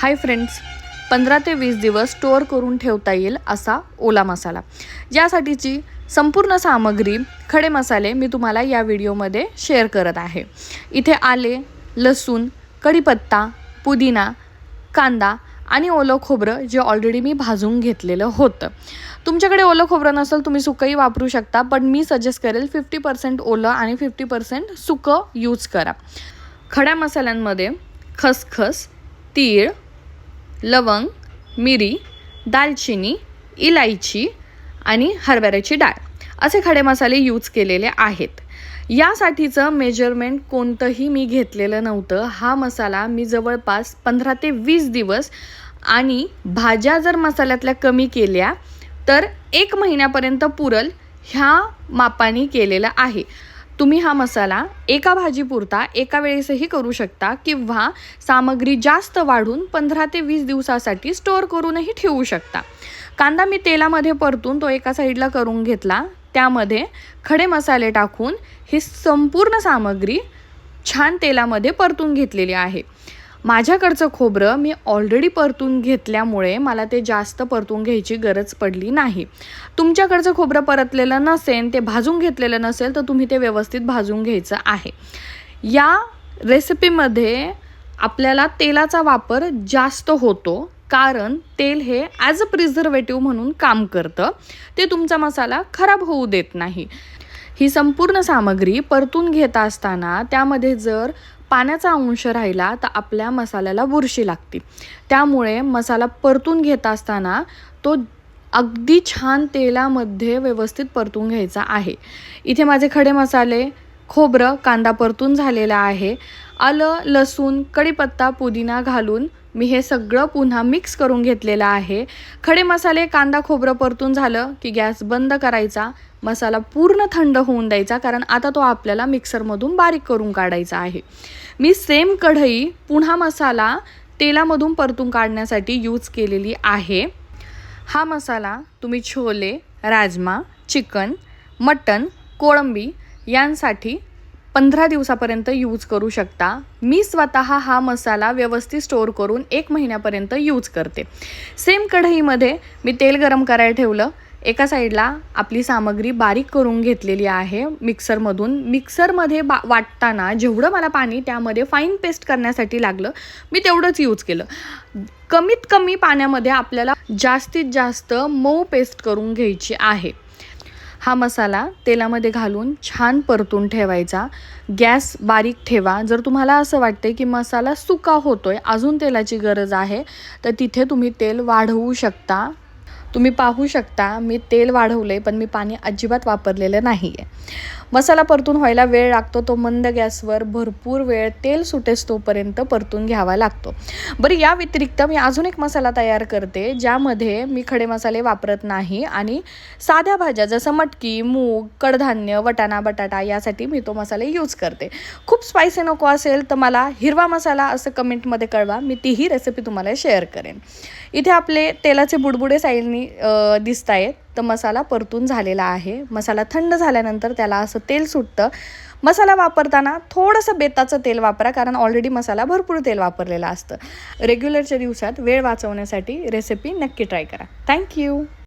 Hi friends पंधरा ते वीस दिवस स्टोअर करून ठेवता येईल असा ओला मसाला. यासाठीची संपूर्ण सामग्री खडे मसाले मी तुम्हाला या व्हिडिओमध्ये शेअर करत आहे. इथे आले लसूण कढीपत्ता पुदिना कांदा आणि ओलं खोबरं जे ऑलरेडी मी भाजून घेतलेलं होतं. तुमच्याकडे ओलं खोबरं नसेल तुम्ही सुकंही वापरू शकता पण मी सजेस्ट करेल फिफ्टी पर्सेंट ओलं आणि फिफ्टी पर्सेंट सुकं यूज करा. खड्या मसाल्यांमध्ये खसखस तीळ लवंग मिरी दालचिनी इलायची आणि हरभऱ्याची डाळ असे खडे मसाले यूज केलेले आहेत. यासाठीचं मेजरमेंट कोणतंही मी घेतलेलं नव्हतं. हा मसाला मी जवळपास पंधरा ते वीस दिवस आणि भाज्या जर मसाल्यातल्या कमी केल्या तर एक महिन्यापर्यंत पुरल ह्या मापाने केलेलं आहे. तुम्ही हा मसाला एका भाजीपुरता एका वेळेसही करू शकता किंवा सामग्री जास्त वाढून पंधरा ते वीस दिवसासाठी स्टोअर करूनही ठेवू शकता. कांदा मी तेलामध्ये परतून तो एका साईडला करून घेतला. त्यामध्ये खडे मसाले टाकून ही संपूर्ण सामग्री छान तेलामध्ये परतून घेतलेली आहे. माझ्याकडचं खोबरं मी ऑलरेडी परतून घेतल्यामुळे मला ते जास्त परतून घ्यायची गरज पडली नाही. तुमच्याकडचं खोबरं परतलेलं नसेल ते भाजून घेतलेलं नसेल तर तुम्ही ते व्यवस्थित भाजून घ्यायचं आहे. या रेसिपीमध्ये आपल्याला तेलाचा वापर जास्त होतो कारण तेल हे ॲज अ प्रिझर्वेटिव्ह म्हणून काम करतं. ते तुमचा मसाला खराब होऊ देत नाही. ही संपूर्ण सामग्री परतून घेत असताना त्यामध्ये जर पाण्याचा अंश राहिला तर आपल्या मसाल्याला बुरशी लागते. त्यामुळे मसाला परतून घेत असताना तो अगदी छान तेलामध्ये व्यवस्थित परतून घ्यायचा आहे. इथे माझे खडे मसाले खोबरं कांदा परतून झालेला आहे. आलं लसूण कढीपत्ता पुदिना घालून मी हे सगळं पुन्हा मिक्स करून घेतलेलं आहे. खडे मसाले कांदा खोबरं परतून झालं की गॅस बंद करायचा. मसाला पूर्ण थंड होऊन द्यायचा कारण आता तो आपल्याला मिक्सरमधून बारीक करून काढायचा आहे. मी सेम कढई पुन्हा मसाला तेलामधून परतून काढण्यासाठी यूज केलेली आहे. हा मसाला तुम्ही छोले राजमा चिकन मटन कोळंबी यांसाठी पंधरा दिवसापर्यंत यूज करू शकता. मी स्वतः हा मसाला व्यवस्थित स्टोअर करून एक महिन्यापर्यंत यूज करते. सेम कढईमध्ये मी तेल गरम करायला ठेवलं. एका साईडला आपली सामग्री बारीक करून घेतलेली आहे मिक्सरमधून मिक्सरमध्ये बा वाटताना जेवढं मला पाणी त्यामध्ये फाईन पेस्ट करण्यासाठी लागलं मी तेवढंच यूज केलं. कमीत कमी पाण्यामध्ये आपल्याला जास्तीत जास्त मऊ पेस्ट करून घ्यायची आहे. हा मसाला तेलामध्ये घालून छान परतून ठेवायचा. गॅस बारीक ठेवा. जर तुम्हाला असं वाटते की मसाला सुका होतो आहे अजून तेलाची गरज आहे तर तिथे तुम्ही तेल वाढवू शकता. तुम्ही पाहू शकता मी तेल वाढवलं आहे पण मी पाणी अजिबात वापरलेलं नाही आहे मसाला परतून व्हायला वेळ लागतो तो मंद गॅसवर भरपूर वेळ तेल सुटेस तोपर्यंत परतून घ्यावा लागतो. बरं या व्यतिरिक्त मी अजून एक मसाला तयार करते ज्यामध्ये मी खडे मसाले वापरत नाही आणि साध्या भाज्या जसं मटकी मूग कडधान्य वटाणा बटाटा यासाठी मी तो मसाले यूज करते. खूप स्पायसी नको असेल तर मला हिरवा मसाला असं कमेंटमध्ये कळवा मी तीही रेसिपी तुम्हाला शेअर करेन. इथे आपले तेलाचे बुडबुडे साईडनी दिसत आहेत तर मसाला परतून झालेला आहे. मसाला थंड झाल्यानंतर त्याला असं तेल सुटतं. मसाला वापरताना थोडंसं बेताचं तेल वापरा कारण ऑलरेडी मसाला भरपूर तेल वापरलेलं असतं. रेग्युलरच्या दिवसात वेळ वाचवण्यासाठी रेसिपी नक्की ट्राय करा. थँक्यू